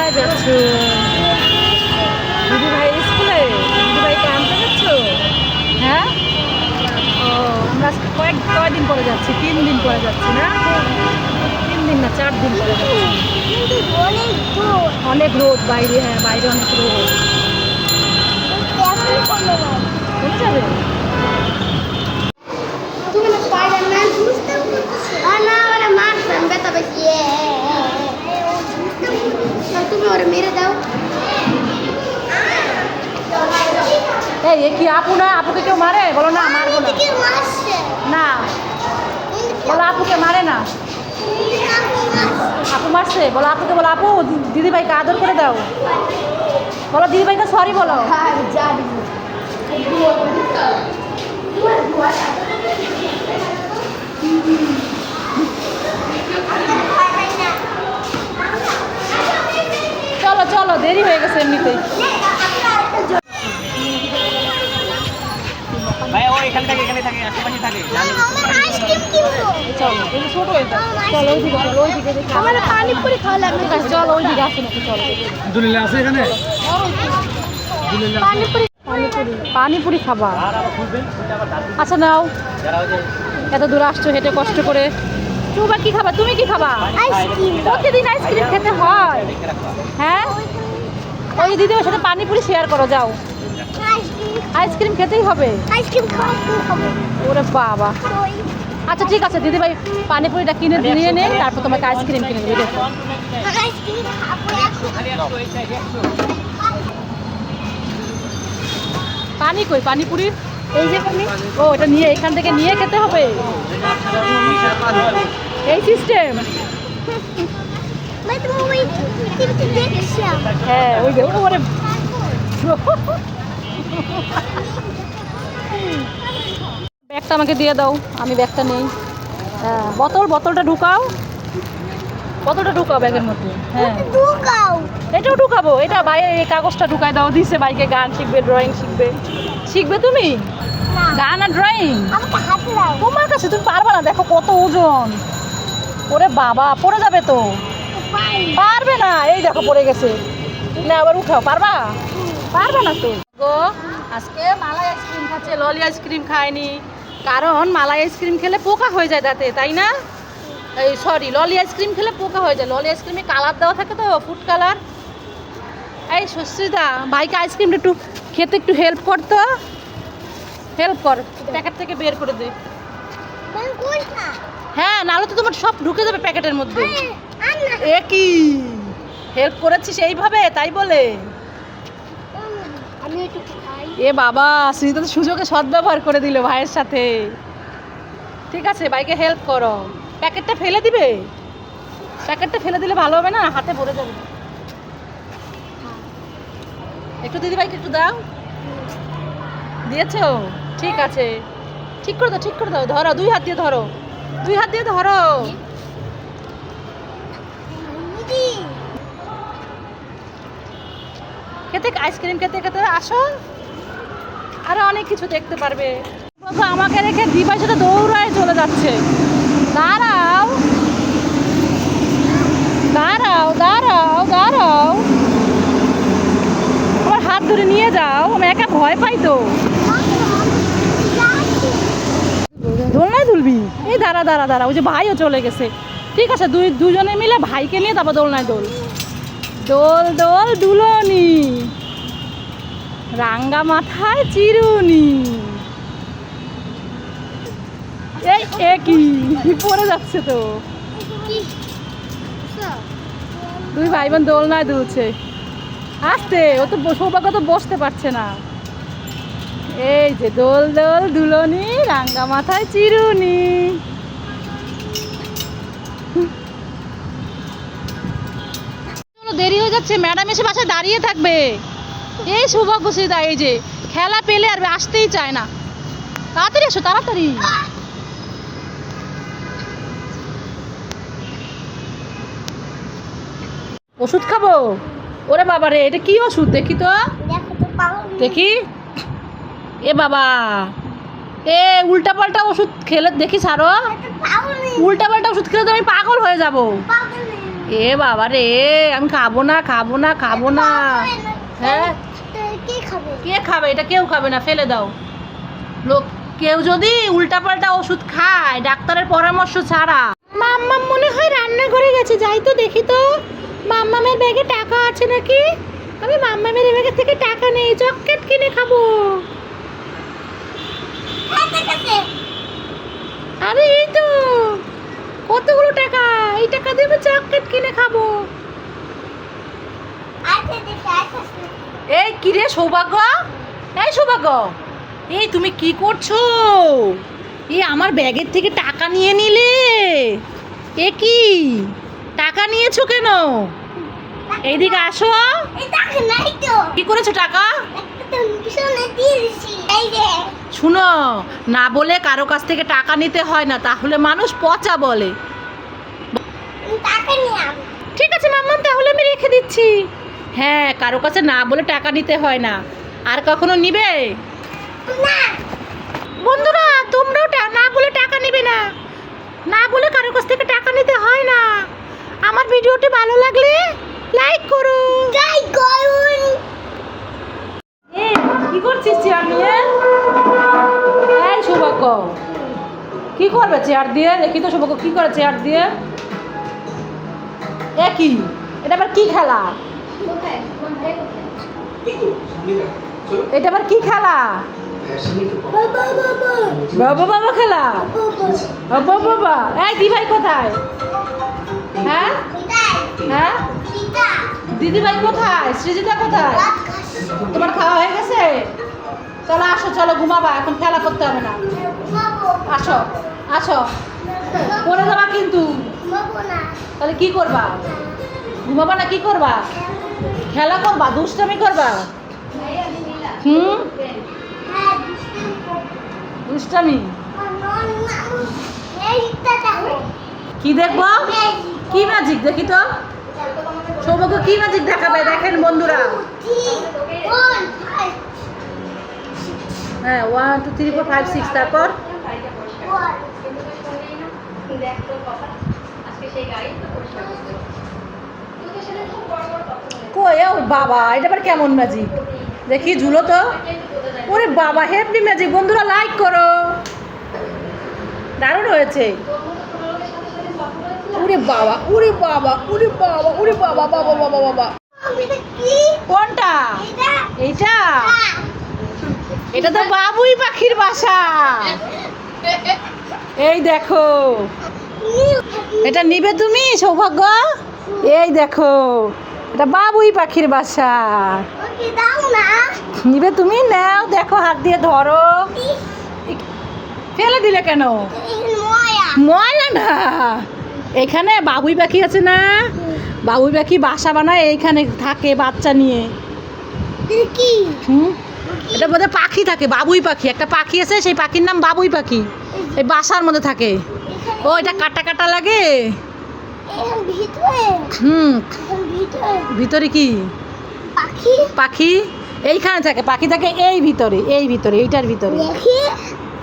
কোথায় যাচ্ছ? দিদি ভাই স্কুলে? দিদি ভাইকে আনতে যাচ্ছ? হ্যাঁ? ও, আমরা আজকে কয়েক কয়দিন পরে যাচ্ছি? তিন দিন পরে যাচ্ছি, না? তিন দিন না, চার দিন পরে যাচ্ছি। অনেক রোদ বাইরে হ্যাঁ বাইরে অনেক রোদ। কমে যাবে? তুমি স্পাইডারম্যান মেরে দাও। এই কি আপু না? আপুকে কেউ মারে? বলো না মারবো না। না। বলো আপুকে মারে না। আপু মারছে? বলো আপুকে বলো আপু দিদিভাইকে আদর করে দাও। বলো দিদিভাইকে সরি বলো। জানি। চলো চলো দেরি হয়ে গেছে এমনিতেই ভাই ও এখানে থাকে এখানে থাকে আশেপাশে থাকে জানি আইসক্রিম কিনবো চলো এই ছোট হয়ে যাও চলো ওইদিকে চলো ওইদিকে দেখি আমার পানিপুরি খাওয়া লাগবে ঠিক আছে চলো ওইদিকে আসো নাকি চলো দুলিল্লা আছে এখানে পানিপুরি পানিপুরি পানিপুরি খাবা আচ্ছা নাও। এত দূর আসছো হেঁটে কষ্ট করে। চুবা কি খাবা? তুমি কি খাবা? আইসক্রিম প্রতিদিন আইসক্রিম খেতে হয়। হ্যাঁ? ওই দিদির সাথে পানিপুরি শেয়ার করো যাও। আইসক্রিম আইসক্রিম খেতেই হবে। আইসক্রিম হবে। ওরে বাবা। আচ্ছা ঠিক আছে দিদি দিদিভাই পানিপুরিটা কিনে নিয়ে নে তারপর তোমাকে আইসক্রিম কিনে দেবে পানি কই? পানিপুরির এই যে পানি। ও এটা নিয়ে এখান থেকে নিয়ে খেতে হবে? এই সিস্টেম হ্যাঁ ওই ওরে। ব্যাগটা আমাকে দিয়ে দাও আমি ব্যাগটা নেই। হ্যাঁ বোতল বোতলটা ঢুকাও। বোতলটা ঢুকাও ব্যাগের মধ্যে হ্যাঁ। দুকাও এটাও ঢুকাবো এটা বাইরে এই কাগজটা ঢুকাই দাও দিছে বাইকে গান শিখবে ড্রয়িং শিখবে। শিখবে তুমি? গান আর ড্রয়িং তোমার কাছে তুমি পারবে না দেখো কত ওজন। ওরে বাবা পড়ে যাবে তো। পারবে না। এই দেখো পড়ে গেছে। না আবার উঠাও। পারবা? পারবে না তো গো আজকে মালাই আইসক্রিম খাচ্ছে ললি আইসক্রিম খায়নি। কারণ মালাই আইসক্রিম খেলে পোকা হয়ে যায় দাঁতে তাই না? এই সরি ললি আইসক্রিম খেলে পোকা হয়ে যায়। ললি আইসক্রিমে কালার দেওয়া থাকে তো ফুড কালার এই সুস্মিতা ভাইকে আইসক্রিমটা একটু খেতে একটু হেল্প করতো হেল্প কর প্যাকেট থেকে বের করে দে। হ্যাঁ নাহলে তো তোমার সব ঢুকে যাবে প্যাকেটের মধ্যে। এ কি? হেল্প করেছিস এইভাবে? তাই বলে? এ বাবা সুনিতা তো সুযোগে সদ্ব্যবহার করে দিল ভাইয়ের সাথে। ঠিক আছে বাইকে হেল্প করো। প্যাকেটটা ফেলে দিবে? প্যাকেটটা ফেলে দিলে ভালো হবে না? হাতে পড়ে যাবে। একটু দিদি ভাইকে একটু দাও। দিয়েছ? ঠিক আছে। ঠিক করে দাও ঠিক করে দাও। ধরো দুই হাত দিয়ে ধরো। দুই হাত দিয়ে ধরো দিদি খেতে, আইসক্রিম খেতে খেতে আসো। আরও অনেক কিছু দেখতে পারবে। আমাকে রেখে দিবাই সাথে দৌড়ায় চলে যাচ্ছে। দাঁড়াও। দাঁড়াও দাঁড়াও দাঁড়াও। আমার হাত ধরে নিয়ে যাও, আমি একা ভয় পাই তো। দোলনায় তুলবি এই দাঁড়া দাঁড়া দাঁড়া, ওই যে ভাইও চলে গেছে। ঠিক আছে, দুই, দুজনে মিলে ভাইকে নিয়ে তারপর দোলনায় দোল। দোল দোল দুলনি, রাঙ্গা মাথায় চিরুনি। এই, এ কি? পড়ে যাচ্ছে তো। দুই ভাই বোন দোলনায় দুলছে। আসতে, ও তো সৌভাগ্য তো বসতে পারছে না। এই যে দোল দোল দুলনি, রাঙ্গা মাথায় চিরুনি। যাচ্ছে ম্যাডাম এসে বাসায় দাঁড়িয়ে থাকবে। এই সৌভাগ্যশ্রীদা এই যে খেলা পেলে আর আসতেই চায় না। তাড়াতাড়ি এসো তাড়াতাড়ি। ওষুধ খাব? ওরে বাবা রে এটা কি ওষুধ? দেখি তো। দেখো। দেখি এ বাবা। এ উল্টা পাল্টা ওষুধ খেলে দেখিস আরও। উল্টা পাল্টা ওষুধ খেলে তো আমি পাগল হয়ে যাব। এ বাবা রে আমি খাব না খাব না খাব না। হ্যাঁ? কে খাবে? কে খাবে? এটা কেউ খাবে না ফেলে দাও। লোক কেউ যদি উল্টাপাল্টা ওষুধ খায় ডাক্তারের পরামর্শ ছাড়া। মাম্মাম মনে হয় রান্নাঘরে গেছে যাই তো দেখি তো। মাম্মামের ব্যাগে টাকা আছে নাকি? আমি মাম্মামের ব্যাগের থেকে টাকা নেই চকলেট কিনে খাব। আরে এই তো। কতগুলো টাকা? এই টাকা দেবে চকলেট কিনে খাব। এই কিরে সৌভাগ্য? এই সৌভাগ্য। এই তুমি কি করছ? এই আমার ব্যাগের থেকে টাকা নিয়ে নিলে। এ কি? টাকা নিয়েছো কেন? এইদিকে আসো। কি করেছ টাকা? শুনো না বলে কারও কাছ থেকে টাকা নিতে হয় না তাহলে মানুষ পচা বলে। ঠিক আছে মাম্মাম তাহলে আমি রেখে দিচ্ছি। হ্যাঁ কারও কাছে না বলে টাকা নিতে হয় না। আর কখনো নিবে? বন্ধুরা তোমরাও দেখি তো সৌভাগ্য কি করে চেয়ার দিয়ে? একই এটা আবার কি খেলা? এটা আবার কি খেলা? বাবা বাবা খেলা? বাবা বাবা। এই দি ভাই কোথায়? হ্যাঁ? হ্যাঁ? দিদি ভাই কোথায়? সৃজিতা কোথায়? তোমার খাওয়া হয়ে গেছে? চলো আসো, চলো ঘুমাবা, এখন খেলা করতে হবে না। আসো আসো। পরে যাবা কিন্তু। তাহলে কি করবা? ঘুমাবা না কি করবা? খেলা করবা দুষ্টামি করবা? হুম? দুষ্টামি কি দেখব? কি ম্যাজিক দেখি তো? সৌভাগ্য কি ম্যাজিক দেখাবে? দেখেন বন্ধুরা। হ্যাঁ one two three four five six তারপর? কই ও বাবা এটা আবার কেমন ম্যাজিক দেখি ঝুলো তো। ওরে বাবা হেভি ম্যাজিক বন্ধুরা লাইক করো। দারুণ হয়েছে। উরে বাবা উরে বাবা উরে বাবা উরে বাবা বাবা বাবা বাবা। কোনটা? এইটা? এটা তো বাবুই পাখির বাসা। এই দেখো। এটা নিবে তুমি সৌভাগ্য? এই দেখো এটা বাবুই পাখির বাসা। নিবে তুমি? নাও দেখো হাত দিয়ে ধরো। ফেলে দিলে কেন? ময়লা। না। এখানে বাবুই পাখি আছে না? বাবুই পাখি বাসা বানায় এইখানে থাকে বাচ্চা নিয়ে। হুম? এটা বোধহয় পাখি থাকে বাবুই পাখি। একটা পাখি আছে সেই পাখির নাম বাবুই পাখি। এই বাসার মধ্যে থাকে। ও এটা কাটা কাটা লাগে? ভিতরে? হুম। ভিতরে? কি? পাখি? পাখি? এইখানে থাকে পাখি থাকে এই ভিতরে এই ভিতরে এইটার ভিতরে।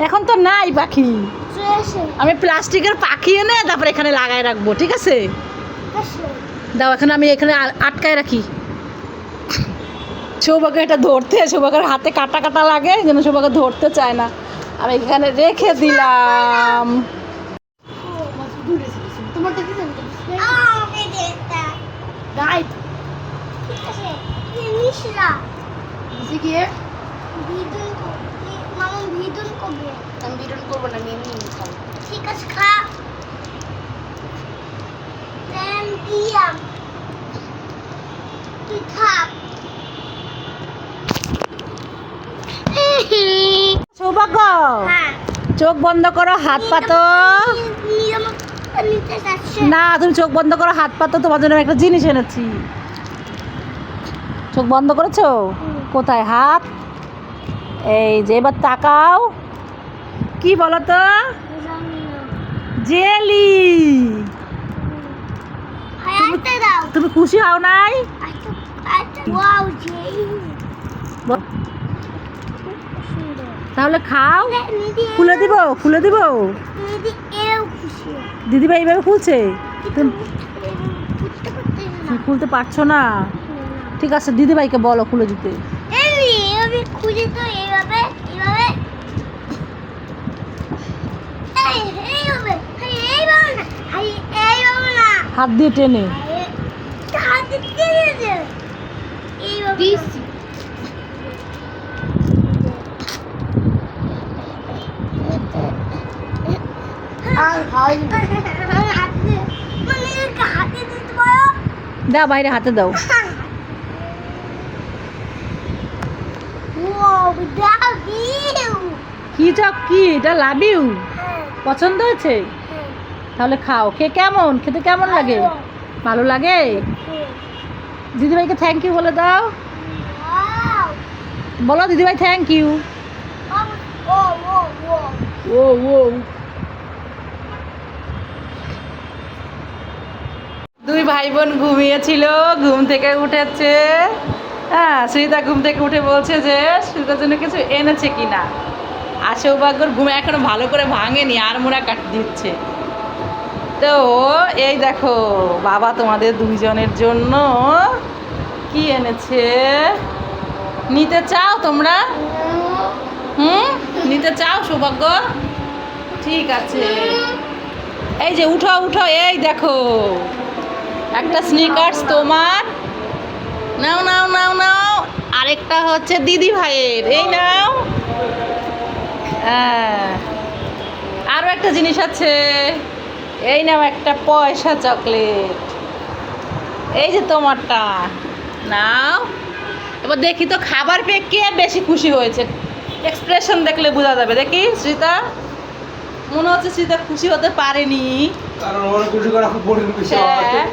এখন তো নাই পাখি। আমি প্লাস্টিকের পাখি এনে তারপরে এখানে লাগায় রাখব ঠিক আছে? দাও এখানে আমি এখানে আটকায় রাখি। সৌভাগ্য এটা ধরতে সৌভাগ্যের হাতে কাটা কাটা লাগে যেন সৌভাগ্য ধরতে চায় না। আমি এখানে রেখে দিলাম। তোমার দেখি আমাকে রাইট ঠিক আছে মিশরা গিয়ে? ভিদুন মামা ভিদুন কবে আমি বিরন করব না আমি এমনি খাব। ঠিক আছে খা। দেন তুই খা। সৌভাগ্য! হ্যাঁ। চোখ বন্ধ করো হাত পাতো। না তুমি চোখ বন্ধ করো হাত পাতো তোমার জন্য একটা জিনিস এনেছি চোখ বন্ধ করেছ কোথায় হাত এই যে এবার তাকাও কি বলো তো জেলি তুমি খুশি হও নাই আচ্ছা আচ্ছা ওয়াও জেই তাহলে খাও। খুলে দিব খুলে দিব। দিদিভাই এইভাবে খুলছে? তুমি খুলতে পারছ না? ঠিক আছে দিদিভাইকে বলো খুলে দিতে। এই এইভাবে খুলে তো এইভাবে এইভাবে এই এইভাবে এই এইভাবে না এই এইভাবে না হাত দিয়ে টেনে হাত দিতে দিতে এইভাবে দিছি আর দাও বাইরে হাতে দাও। কি চক কি? এটা লাভ ইউ? পছন্দ হয়েছে? তাহলে খাও। খেয়ে কেমন? খেতে কেমন লাগে? ভালো লাগে? দিদিভাইকে থ্যাংক ইউ বলে দাও। বলো দিদিভাই থ্যাংক ইউ oh. ও ও দুই ভাই বোন ঘুমিয়েছিল, ঘুম থেকে উঠেছে। হ্যাঁ শ্রীতা ঘুম থেকে উঠে বলছে যে শ্রীতার জন্য কিছু এনেছে কিনা? আর সৌভাগ্যর ঘুমে এখনও ভালো করে ভাঙেনি, আর মোড়া কাট দিচ্ছে। তো এই দেখো, বাবা তোমাদের দুইজনের জন্য কি এনেছে? নিতে চাও তোমরা? হুম? নিতে চাও সৌভাগ্য? ঠিক আছে। এই যে, উঠো উঠো, এই দেখো। একটা স্নিকার্স তোমার। নাও নাও নাও নাও। আরেকটা হচ্ছে দিদি ভাইয়ের। এই নাও। হ্যাঁ। আরও একটা জিনিস আছে। এই নাও একটা পয়সা চকলেট। এই যে তোমারটা। নাও। এবার দেখি তো খাবার পেয়ে কে বেশি খুশি হয়েছে। এক্সপ্রেশন দেখলে বোঝা যাবে। দেখি শ্রীতা। মনে হচ্ছে শ্রীতা খুশি হতে পারেনি। কারণ ওর খুশি করা খুব কঠিন বিষয়। হ্যাঁ,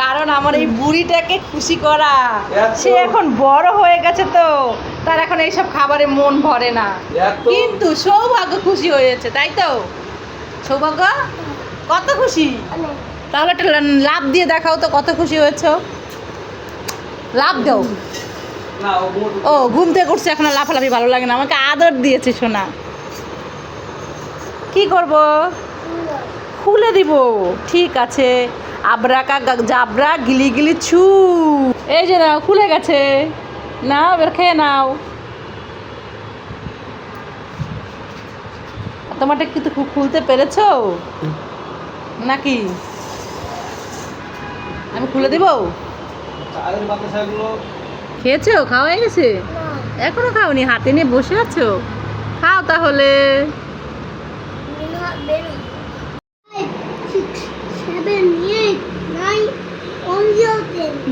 কারণ আমার এই বুড়িটাকে খুশি করা। সে এখন বড় হয়ে গেছে তো তার এখন এইসব খাবারে মন ভরে না। কিন্তু সৌভাগ্য খুশি হয়েছে তাই তো? সৌভাগ্য? কত খুশি? তাহলে একটা লাভ দিয়ে দেখাও তো কত খুশি হয়েছো। লাভ দাও। ও ঘুম থেকে উঠছে এখন লাফালাফি ভালো লাগে না। আমাকে আদর দিয়েছে সোনা। কি করব? খুলে দিব। ঠিক আছে। আবরাকা জাবরা গিলি গিলি ছু। এই যে নাও খুলে গেছে। নাও এবার খেয়ে নাও। তোমারটা কিন্তু খুলতে পেরেছ? নাকি? আমি খুলে দিব? খেয়েছো? খাওয়া হয়ে গেছে? এখনও খাওনি হাতে নিয়ে বসে আছো? খাও তাহলে।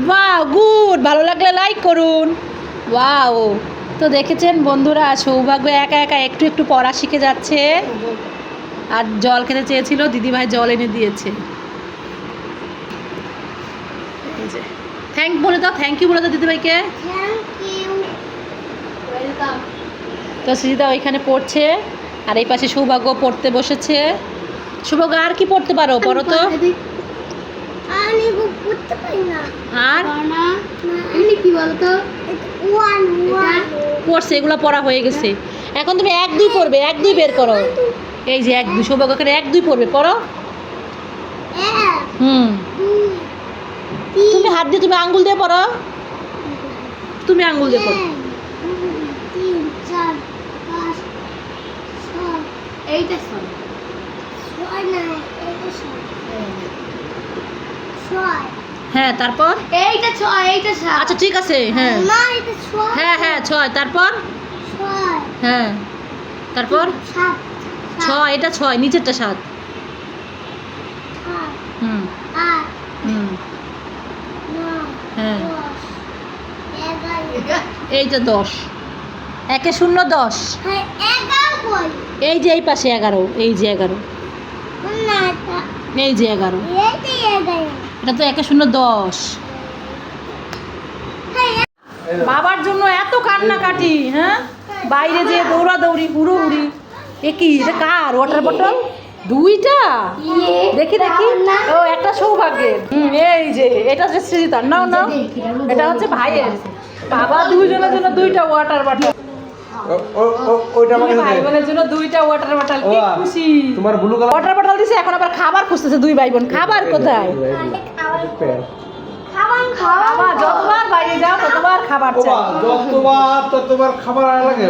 ওয়াও গুড ভালো লাগলে লাইক করুন। ওয়াও তো দেখেছেন বন্ধুরা সৌভাগ্য একা একা একটু একটু পড়া শিখে যাচ্ছে। আর জল খেতে চেয়েছিল দিদিভাই জল এনে দিয়েছে। থ্যাংক বলে দাও থ্যাংক ইউ বলে দাও দিদিভাইকে. তো সৃজিতা ওইখানে পড়ছে আর এই পাশে সৌভাগ্য পড়তে বসেছে। সৌভাগ্য আর কি পড়তে পারো পড়ো তো। আর? কি বলতো? পড়ছে এগুলো পড়া হয়ে গেছে। এখন তুমি এক দুই পড়বে এক দুই বের করো। এই যে এক দুই সৌভাগ্য এক দুই পড়বে পড়ো। হুম। তুমি হাত দিয়ে তুমি আঙ্গুল দিয়ে পড়ো। তুমি আঙ্গুল দিয়ে পড়ো। এইটা ছয় না এইটা ছয় ছয় হ্যাঁ তারপর? এইটা ছয় এইটা সাত। আচ্ছা ঠিক আছে হ্যাঁ। না এটা ছয়। হ্যাঁ হ্যাঁ ছয় তারপর? ছয়। হ্যাঁ তারপর? সাত ছয় এটা ছয় নিচেরটা সাত। হুম। হুম। হ্যাঁ। এইটা দশ। একে শূন্য দশ। হ্যাঁ এই যে এই পাশে এগারো এই যে এগারো। এই যে এগারো। এটা তো একে শূন্য দশ। বাবার জন্য এত কান্নাকাটি হ্যাঁ? বাইরে যে দৌড়াদৌড়ি, হুড়োহুড়ি। এ কি, এটা কার? Water bottle? দুইটা? দেখি দেখি। ও, একটা সৌভাগ্যের। এই যে, এটা হচ্ছে সৃজিতার। নাও নাও। এটা হচ্ছে ভাইয়ের। বাবা দুইজনের জন্য দুইটা ওয়াটার বটল ওইটা আমাকে ভাই বোনের জন্য দুইটা ওয়াটার বটল কি খুশি। তোমার ব্লু কালার ওয়াটার বটল দিছে এখন আবার খাবার খুঁজতেছে দুই ভাই বোন খাবার কোথায়? খাবার খাওয়া খাবার যতবার বাইরে যাও ততবার খাবার চাই। যতবার ততবার খাবার লাগে।